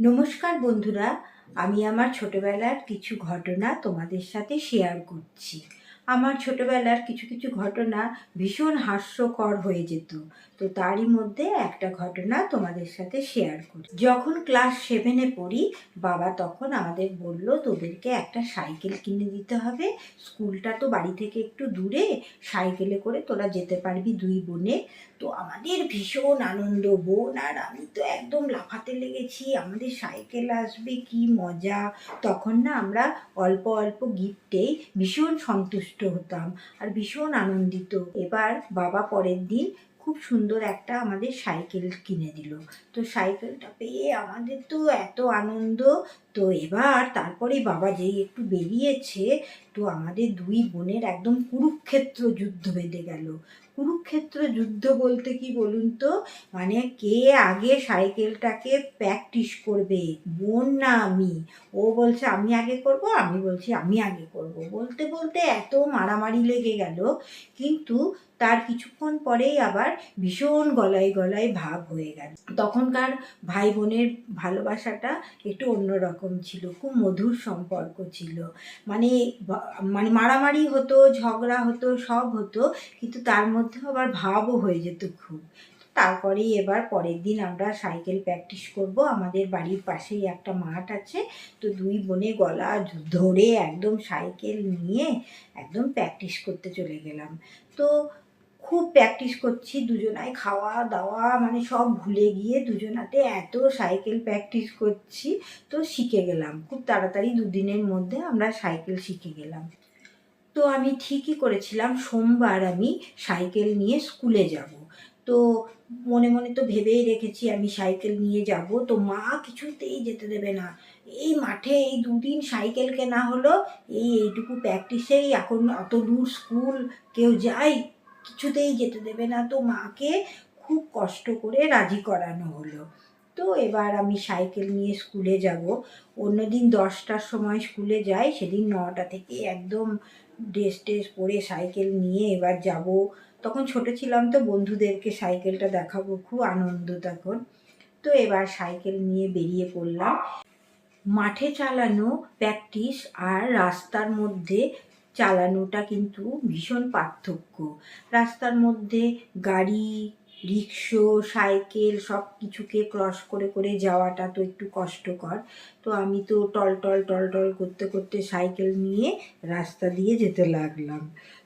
নমস্কার বন্ধুরা আমি আমার ছোটবেলার কিছু ঘটনা তোমাদের সাথে শেয়ার করছি। আমার ছোটবেলার কিছু কিছু ঘটনা ভীষণ হাস্যকর হয়ে যেত। তো তারই মধ্যে একটা ঘটনা তোমাদের সাথে শেয়ার করি। যখন ক্লাস সেভেনে পড়ি, বাবা তখন আমাদের বলল, তোদেরকে একটা সাইকেল কিনে দিতে হবে। স্কুলটা তো বাড়ি থেকে একটু দূরে, সাইকেলে করে তোরা যেতে পারবি দুই বোনে। তো আমাদের ভীষণ আনন্দ, বোন আর আমি তো একদম লাফাতে লেগেছি, আমাদের সাইকেল আসবে, কি মজা। তখন না আমরা অল্প অল্প গিফটেই ভীষণ সন্তুষ্ট। হতাম আর ভীষণ আনন্দিত। এবার বাবা পরের দিন খুব সুন্দর একটা আমাদের সাইকেল কিনে দিল। তো সাইকেলটা পেয়ে আমাদের তো এত আনন্দ। তো এবার তারপরে বাবা যেই একটু বেরিয়েছে, তো আমাদের দুই বোনের একদম কুরুক্ষেত্র যুদ্ধ বেঁধে গেল। কুরুক্ষেত্র যুদ্ধ বলতে কি বলুন তো? মানে কে আগে সাইকেলটাকে প্র্যাকটিস করবে? বোন না আমি? ও বলছে, আমি আগে করব, আমি বলছি আমি আগে করব। বলতে বলতে এত মারামারি লেগে গেল। কিন্তু তার কিছুক্ষণ পরেই আবার ভীষণ গলায় গলায় ভাব হয়ে গেল। তখনকার ভাই বোনের ভালোবাসাটা একটু অন্যরকম ছিল, খুব মধুর সম্পর্ক ছিল। মানে মানে মারামারি হতো, ঝগড়া হতো, সব হতো, কিন্তু তার মধ্যে আবার ভাবও হয়ে যেত খুব। তারপরেই এবার পরের দিন আমরা সাইকেল প্র্যাকটিস করব। আমাদের বাড়ির পাশেই একটা মাঠ আছে। তো দুই বোনে গলা ধরে একদম সাইকেল নিয়ে একদম প্র্যাকটিস করতে চলে গেলাম। তো খুব প্র্যাকটিস করছি দুজনায় খাওয়া দাওয়া মানে সব ভুলে গিয়ে দুজনাতে এত সাইকেল প্র্যাকটিস করছি, তো শিখে গেলাম। খুব তাড়াতাড়ি দুদিনের মধ্যে আমরা সাইকেল শিখে গেলাম। তো আমি ঠিকই করেছিলাম, সোমবার আমি সাইকেল নিয়ে স্কুলে যাব। তো মনে মনে তো ভেবেই রেখেছি আমি সাইকেল নিয়ে যাব, তো মা কিছুতেই যেতে দেবে না। এই মাঠে এই দুদিন সাইকেল কেনা হলো, এই এইটুকু প্র্যাকটিসেই এখন অত দূর স্কুল কেউ যায় কিছুতেই যেতে দেবে না। তো মাকে খুব কষ্ট করে রাজি করানো হলো। তো এবার আমি সাইকেল নিয়ে স্কুলে যাব। অন্যদিন দশটার সময় স্কুলে যাই। সেদিন নটা থেকে একদম ড্রেস টেস পরে সাইকেল নিয়ে এবার যাব। তখন ছোট ছিলাম তো বন্ধুদেরকে সাইকেলটা দেখাবো। খুব আনন্দ তখন। তো এবার সাইকেল নিয়ে বেরিয়ে পড়লাম। মাঠে চালানো প্র্যাকটিস আর রাস্তার মধ্যে চালানোটা কিন্তু ভীষণ পার্থক্য। রাস্তার মধ্যে গাড়ি, রিক্সো, সাইকেল সব কিছুকে ক্রস করে করে যাওয়াটা তো একটু কষ্টকর। তো আমি তো টল টল টল টল করতে করতে সাইকেল নিয়ে রাস্তা দিয়ে যেতে লাগলাম।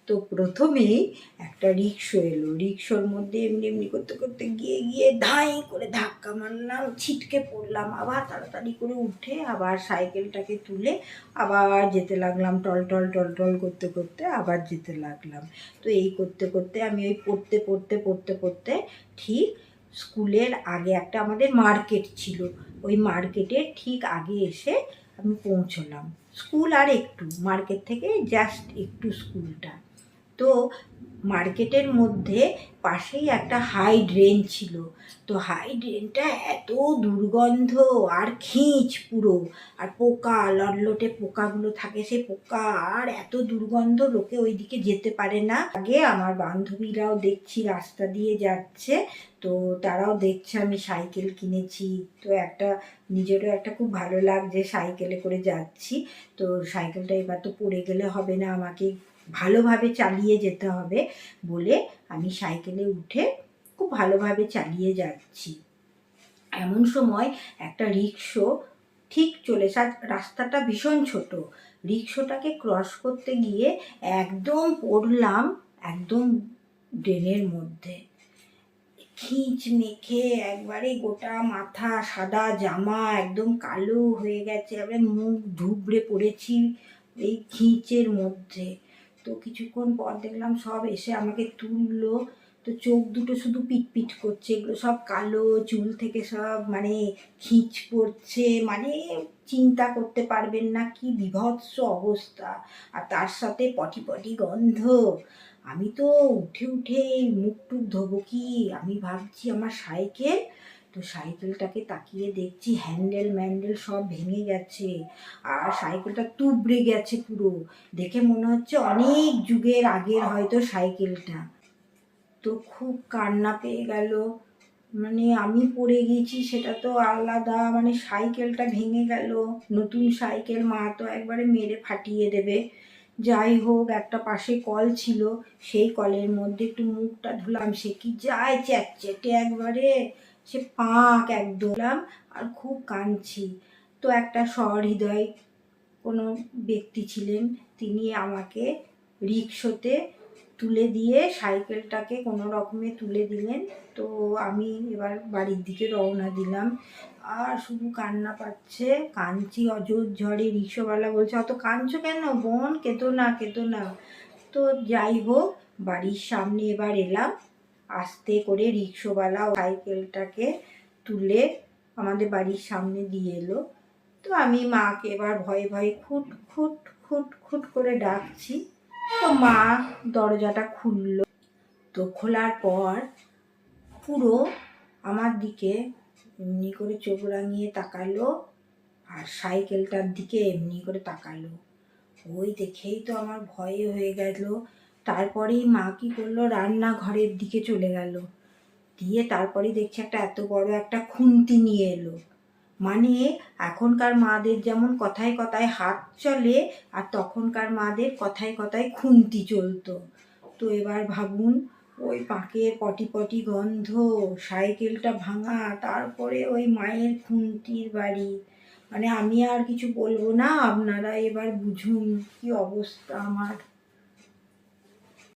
তো প্রথমেই একটা রিক্সো এলো। রিক্সোর মধ্যে এমনি এমনি করতে করতে গিয়ে গিয়ে ধাই করে ধাক্কা মারলাম, ছিটকে পড়লাম, আবার তাড়াতাড়ি করে উঠে আবার সাইকেলটাকে তুলে আবার যেতে লাগলাম, টল টল টল টল করতে করতে আবার যেতে লাগলাম। তো এই করতে করতে আমি ওই পড়তে পড়তে পড়তে পড়তে ঠিক স্কুলের আগে একটা আমাদের মার্কেট ছিল। ওই মার্কেটের ঠিক আগে এসে আমি পৌঁছলাম। স্কুল আর একটু, মার্কেট থেকে জাস্ট একটু স্কুলটা। তো মার্কেটের মধ্যে পাশেই একটা হাই ড্রেন ছিল। তো হাই ড্রেনটা এত দুর্গন্ধ আর খিঁচ পুরো। আর পোকা, লটলটে পোকাগুলো থাকে সে পোকা আর এত দুর্গন্ধ লোকে ওইদিকে যেতে পারে না। আগে আমার বান্ধবীরাও দেখছি রাস্তা দিয়ে যাচ্ছে, তো তারাও দেখছে আমি সাইকেল কিনেছি। তো একটা নিজেরও একটা খুব ভালো লাগছে সাইকেলে করে যাচ্ছি। তো সাইকেলটা এবার তো পড়ে গেলে হবে না আমাকে ভালোভাবে চালিয়ে যেতে হবে বলে আমি সাইকেলে উঠে খুব ভালোভাবে চালিয়ে যাচ্ছি। এমন সময় একটা রিক্সো ঠিক চলে রাস্তাটা ভীষণ ছোট। রিক্সোটাকে ক্রস করতে গিয়ে একদম পড়লাম একদম ড্রেনের মধ্যে। খিঁচ মেখে একবারে গোটা মাথা, সাদা জামা একদম কালো হয়ে গেছে, এবারে মুখ ধুবড়ে পড়েছি এই খিঁচের মধ্যে। তো কিছুক্ষণ পর দেখলাম সব এসে আমাকে তুললো। তো চোখ দুটো শুধু পিটপিট করছে, এগুলো সব কালো, চুল থেকে সব মানে খিঁচ পড়ছে মানে চিন্তা করতে পারবেন না কি বিভৎস অবস্থা। আর তার সাথে পটি পটি গন্ধ। আমি তো উঠে উঠে মুখ টুক ধোবো কি? আমি ভাবছি আমার সাইকেল তো সাইকেলটাকে তাকিয়ে দেখছি হ্যান্ডেল ম্যান্ডেল সব ভেঙে গেছে। আর সাইকেলটা তুবড়ে গেছে পুরো। দেখে মনে হচ্ছে অনেক যুগের আগের হয়তো সাইকেলটা। তো খুব কান্না পেয়ে গেল। মানে আমি পড়ে গেছি, সেটা তো আলাদা। মানে সাইকেলটা ভেঙে গেল। নতুন সাইকেল, মা তো একবারে মেরে ফাটিয়ে দেবে। যাই হোক, একটা পাশে কল ছিল। সেই কলের মধ্যে একটু মুখটা ধুলাম। সে কি যায় চ্যাটচেটে একবারে। সে পাঁক একদম। আর খুব কাঁদছি। তো একটা সহৃদয় কোনো ব্যক্তি ছিলেন, তিনি আমাকে রিক্সোতে তুলে দিয়ে সাইকেলটাকে কোনো রকমে তুলে দিলেন। তো আমি এবার বাড়ির দিকে রওনা দিলাম। আর শুধু কান্না পাচ্ছে, কাঁদছি অজর ঝড়ে। রিক্সাওয়ালা বলছে, অত কাঁদছো কেন? বোন কেতো না কেতো না। তো যাই হোক, বাড়ির সামনে এবার এলাম। আস্তে করে রিক্সাওয়ালা সাইকেলটাকে তুলে আমাদের বাড়ির সামনে দিয়ে এলো। তো আমি মাকে এবার ভয়ে ভয়ে খুট খুট খুট খুট করে ডাকছি। তো মা দরজাটা খুলল। তো খোলার পর পুরো আমার দিকে এমনি করে চোখ রাঙিয়ে তাকালো আর সাইকেলটার দিকে এমনি করে তাকালো। ওই দেখেই তো আমার ভয়ে হয়ে গেল। তারপরেই মা কি করল? রান্নাঘরের দিকে চলে গেল। দিয়ে তারপরেই দেখছি একটা এত বড় একটা খুন্তি নিয়ে এলো। মানে এখনকার মাদের যেমন কথায় কথায় হাত চলে, আর তখনকার মাদের কথায় কথায় খুন্তি চলতো। তো এবার ভাবুন, ওই পাকের পটি পটি গন্ধ, সাইকেলটা ভাঙা, তারপরে ওই মায়ের খুন্তির বাড়ি। মানে আমি আর কিছু বলব না, আপনারা এবার বুঝুন কি অবস্থা আমার।